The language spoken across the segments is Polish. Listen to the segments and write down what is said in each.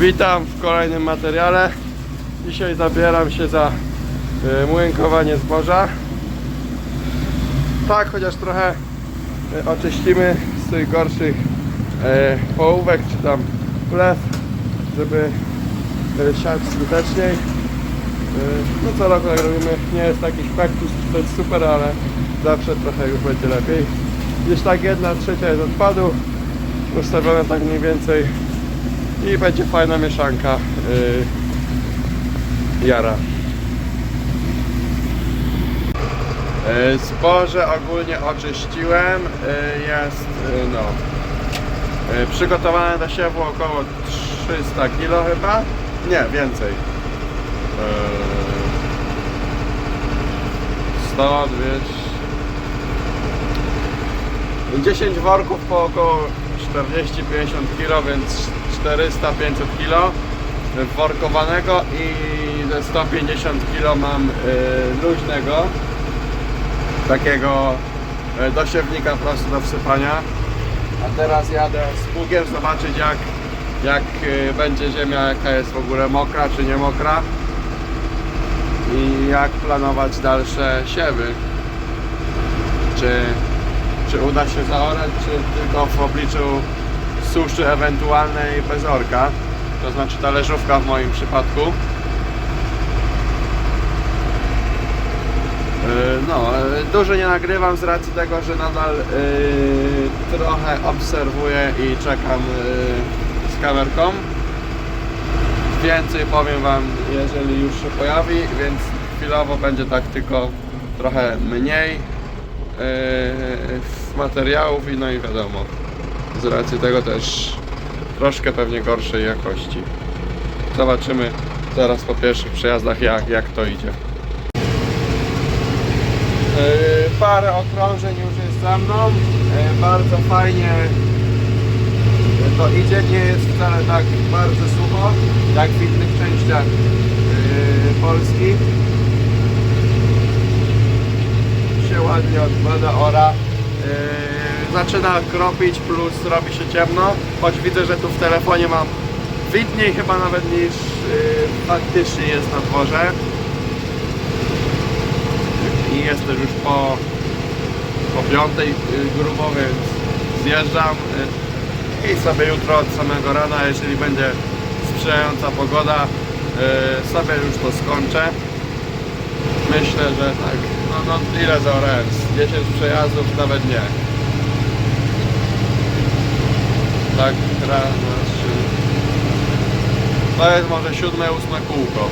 Witam w kolejnym materiale. Dzisiaj zabieram się za y, młynkowanie zboża. Tak, chociaż trochę y, oczyścimy z tych gorszych y, połówek czy tam plew, żeby y, siać skuteczniej. Y, No co roku tak robimy, nie jest taki spektus, to jest super, ale zawsze trochę już będzie lepiej. Gdzieś tak jedna trzecia jest odpadu, ustawione tak mniej więcej i będzie fajna mieszanka yy, jara. Yy, Zboże ogólnie oczyściłem, yy, jest yy, no yy, przygotowane do siewu około 300 kg chyba, nie więcej. Yy, 100, 200 10 worków po około 40-50 kg, więc 400-500 kg workowanego i ze 150 kg mam y, luźnego takiego y, dosiewnika prosto do wsypania. A teraz jadę z pługiem zobaczyć jak, jak y, będzie ziemia jaka jest w ogóle mokra czy nie mokra i jak planować dalsze siewy. Czy czy uda się zaorać, czy tylko w obliczu suszy ewentualnej bez orka. To znaczy talerzówka w moim przypadku. Yy, No, yy, dużo nie nagrywam z racji tego, że nadal yy, trochę obserwuję i czekam yy, z kamerką. Więcej powiem Wam, jeżeli już się pojawi, więc chwilowo będzie tak tylko trochę mniej yy, materiałów i no i wiadomo z racji tego też troszkę pewnie gorszej jakości. Zobaczymy zaraz po pierwszych przejazdach jak, jak to idzie. Yy, parę okrążeń już jest za mną. Yy, bardzo fajnie to idzie, nie jest wcale tak bardzo sucho jak w innych częściach yy, Polski. Się ładnie odpada ora. Zaczyna kropić plus robi się ciemno, choć widzę, że tu w telefonie mam widniej chyba nawet niż yy, faktycznie jest na dworze. I jest też już po, po piątej yy, grubo, więc zjeżdżam yy, i sobie jutro od samego rana, jeżeli będzie sprzyjająca pogoda, yy, sobie już to skończę. Myślę, że tak. No, no ile zaorałem? Z 10 przejazdów nawet nie. Tak, dwa, trzy. To jest może siódme, ósme kółko.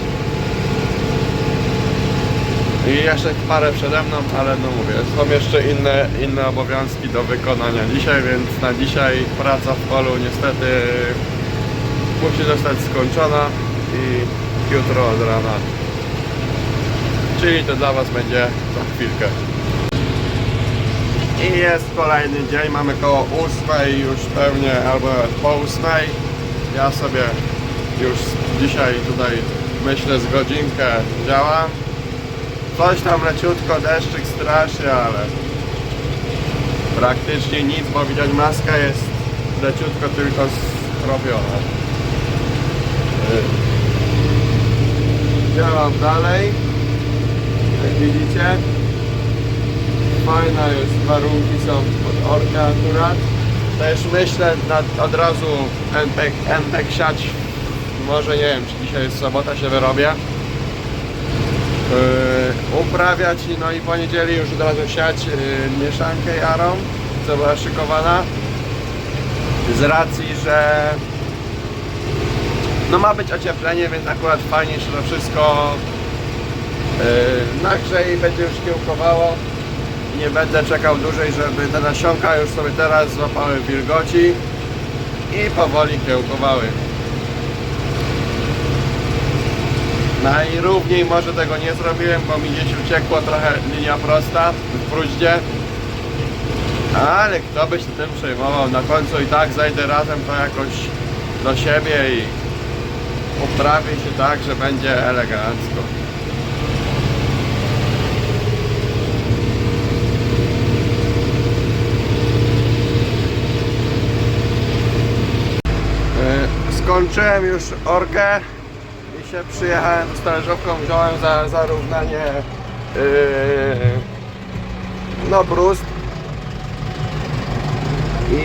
I jeszcze parę przede mną, ale no mówię, są jeszcze inne, inne obowiązki do wykonania dzisiaj, więc na dzisiaj praca w polu niestety musi zostać skończona i jutro od rana czyli to dla Was będzie za chwilkę. I jest kolejny dzień, mamy koło 8 już pewnie, albo po 8. Ja sobie już dzisiaj tutaj myślę z godzinkę działam. Coś tam leciutko, deszczyk strasznie, ale praktycznie nic, bo widać maska jest leciutko tylko skropiona. Działam dalej jak widzicie fajna jest, warunki są pod orkę akurat. Też myślę nad, od razu NPEK, NPEK siać. Może nie wiem czy dzisiaj jest sobota się wyrobię. Yy, uprawiać i no i po niedzieli już od razu siać yy, mieszankę jarą co była szykowana. Z racji, że no ma być ocieplenie, więc akurat fajnie się to wszystko Yy, nagrzeje i będzie już kiełkowało nie będę czekał dłużej, żeby te nasionka już sobie teraz złapały wilgoci i powoli kiełkowały. Najrówniej może tego nie zrobiłem, bo mi gdzieś uciekła trochę linia prosta w bruździe. Ale kto by się tym przejmował? Na końcu i tak zajdę razem to jakoś do siebie i uprawię się tak, że będzie elegancko Skończyłem już orkę i się przyjechałem z talerzówką, wziąłem za zarównanie yy, no brust i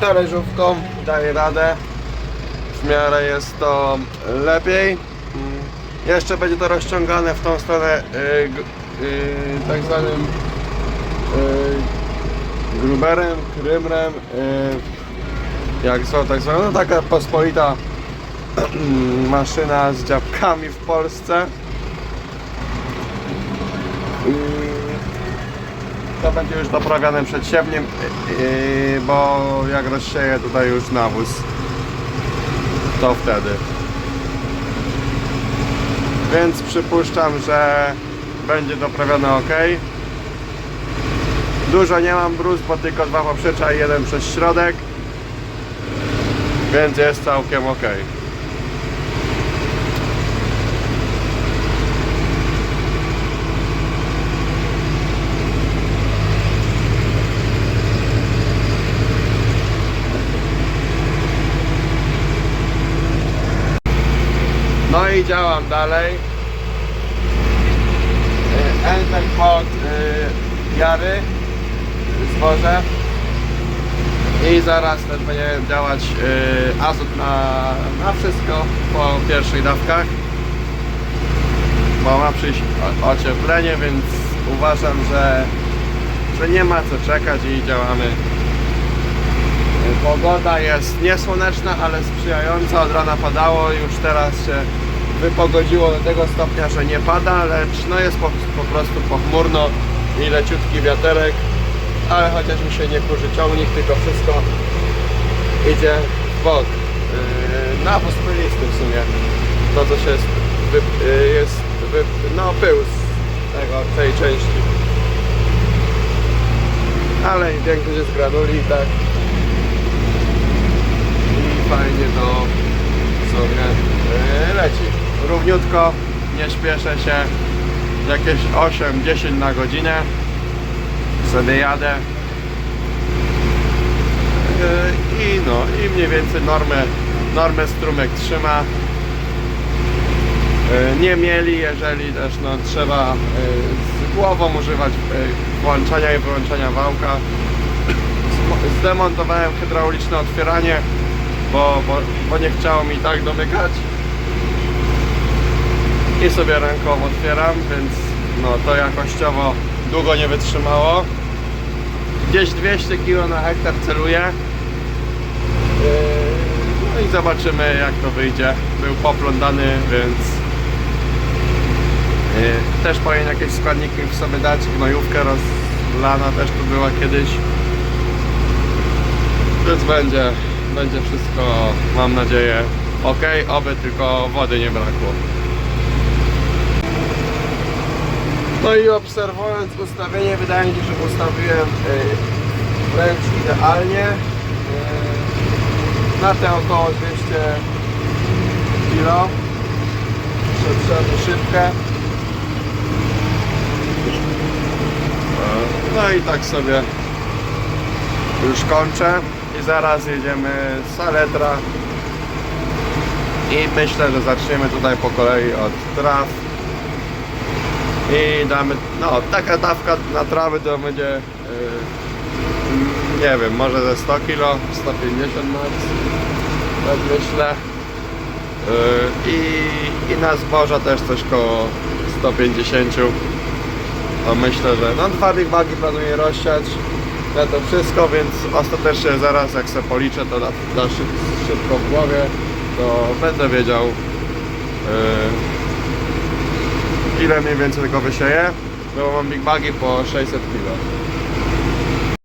talerzówką daję radę. W miarę jest to lepiej. Mm, Jeszcze będzie to rozciągane w tą stronę yy, yy, tak zwanym yy, gruberem, krymrem, yy, jak są tak zwane, no taka pospolita maszyna z dziabkami w Polsce. I to będzie już doprawiane przed siewnym, bo jak rozsieję tutaj już nawóz, to wtedy. Więc przypuszczam, że będzie doprawione ok. Dużo nie mam bruz, bo tylko dwa poprzecza i jeden przez środek. Więc jest całkiem ok. No i działam dalej. Y, Enter pod y, Jary zboże i zaraz też będzie działać y, azot na, na wszystko po pierwszych dawkach bo ma przyjść ocieplenie, więc uważam, że, że nie ma co czekać i działamy Pogoda jest niesłoneczna, ale sprzyjająca. Od rana padało, już teraz się wypogodziło do tego stopnia, że nie pada, lecz no jest po, po prostu pochmurno i leciutki wiaterek. Ale chociaż mi się nie kurzy ciągnik, tylko wszystko idzie w bok. Yy, nawóz w sumie. To co się jest, wy, yy, jest no pył z tego, tej części. Ale i większość jest granuli i tak i fajnie to sobie yy, leci. Równiutko, nie śpieszę się, jakieś 8-10 na godzinę sobie jadę. Yy, i no i mniej więcej normę, normę strumek trzyma. Yy, nie mieli, jeżeli też no, trzeba yy, z głową używać włączania i wyłączania wałka. Zdemontowałem hydrauliczne otwieranie bo, bo, bo nie chciało mi tak domykać. I sobie ręką otwieram, więc no to jakościowo długo nie wytrzymało gdzieś 200 kg na hektar celuję Yy, no i zobaczymy jak to wyjdzie. Był poplądany, więc yy, też powinien jakieś składniki w sobie dać. Gnojówkę rozlana też tu była kiedyś. Więc będzie, będzie wszystko, mam nadzieję, ok, oby tylko wody nie brakło. No i obserwując ustawienie, wydaje mi się, że ustawiłem y, wręcz idealnie. Y, na te około 200 kg. Przetrzemy szybkę. No i tak sobie już kończę i zaraz jedziemy z Saletra i myślę, że zaczniemy tutaj po kolei od traw i damy, no taka dawka na trawy to będzie yy, nie wiem, może ze 100 kg, 150 max tak myślę. Yy, i, i na zboża też coś koło 150 to myślę, że no big bagi planuję rozsiać. Na to wszystko, więc ostatecznie zaraz jak sobie policzę to na, na szyb, szybko w głowie, to będę wiedział yy, ile mniej więcej tego wysieję, bo mam big bagi po 600 kg.